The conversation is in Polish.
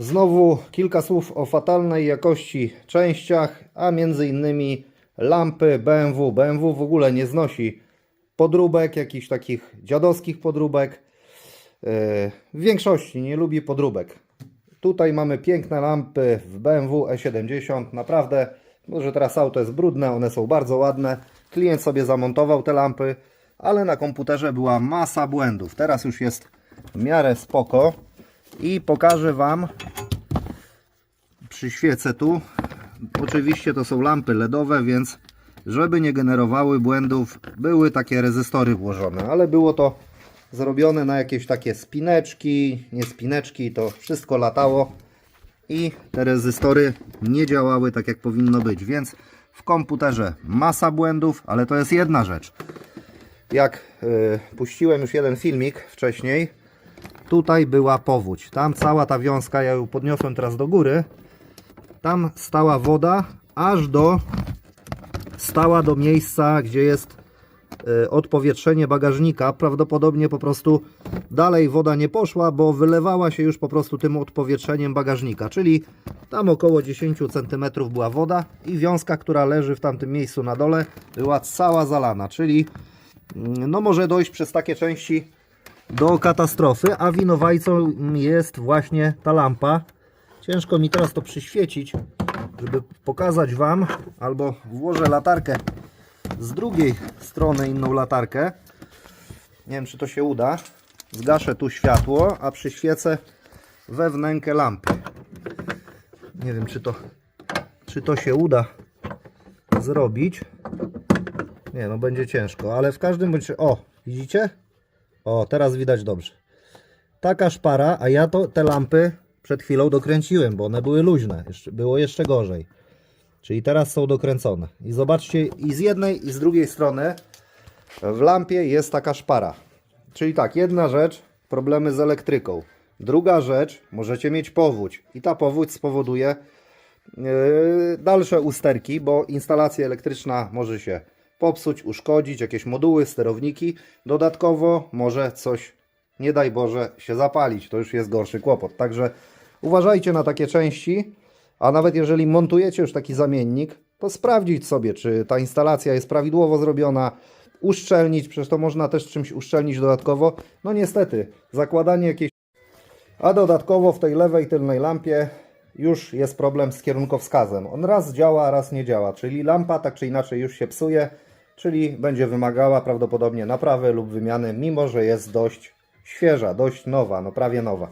Znowu kilka słów o fatalnej jakości częściach, a między innymi lampy BMW. BMW w ogóle nie znosi podróbek, jakichś takich dziadowskich podróbek. Yy, W większości nie lubi podróbek. Tutaj mamy piękne lampy w BMW E70. Naprawdę, może teraz auto jest brudne, one są bardzo ładne. Klient sobie zamontował te lampy, ale na komputerze była masa błędów. Teraz już jest w miarę spoko i pokażę Wam przyświecę tu. Oczywiście to są lampy LEDowe, więc żeby nie generowały błędów, były takie rezystory włożone, ale było to zrobione na jakieś takie spineczki, nie spineczki, to wszystko latało i te rezystory nie działały tak jak powinno być, więc w komputerze masa błędów, ale to jest jedna rzecz. Jak y, puściłem już jeden filmik wcześniej, tutaj była powódź. Tam cała ta wiązka, ja ją podniosłem teraz do góry, tam stała woda aż do stała do miejsca, gdzie jest e, odpowietrzenie bagażnika. Prawdopodobnie po prostu dalej woda nie poszła, bo wylewała się już po prostu tym odpowietrzeniem bagażnika. Czyli tam około 10 cm była woda i wiązka, która leży w tamtym miejscu na dole, była cała zalana. Czyli mm, no może dojść przez takie części do katastrofy, a winowajcą jest właśnie ta lampa. Ciężko mi teraz to przyświecić, żeby pokazać Wam, albo włożę latarkę z drugiej strony, inną latarkę. Nie wiem, czy to się uda. Zgaszę tu światło, a przyświecę we lampy. Nie wiem, czy to, czy to się uda zrobić. Nie, no będzie ciężko, ale w każdym bądź... O, widzicie? O, teraz widać dobrze. Taka szpara, a ja to te lampy przed chwilą dokręciłem, bo one były luźne. Było jeszcze gorzej. Czyli teraz są dokręcone. I zobaczcie, i z jednej, i z drugiej strony w lampie jest taka szpara. Czyli tak, jedna rzecz, problemy z elektryką. Druga rzecz, możecie mieć powódź. I ta powódź spowoduje yy, dalsze usterki, bo instalacja elektryczna może się popsuć, uszkodzić, jakieś moduły, sterowniki. Dodatkowo może coś, nie daj Boże, się zapalić. To już jest gorszy kłopot. Także uważajcie na takie części. A nawet jeżeli montujecie już taki zamiennik, to sprawdzić sobie, czy ta instalacja jest prawidłowo zrobiona, uszczelnić, przecież to można też czymś uszczelnić dodatkowo. No niestety, zakładanie jakiejś... A dodatkowo w tej lewej tylnej lampie już jest problem z kierunkowskazem. On raz działa, raz nie działa, czyli lampa tak czy inaczej już się psuje, czyli będzie wymagała prawdopodobnie naprawy lub wymiany, mimo że jest dość świeża, dość nowa, no prawie nowa.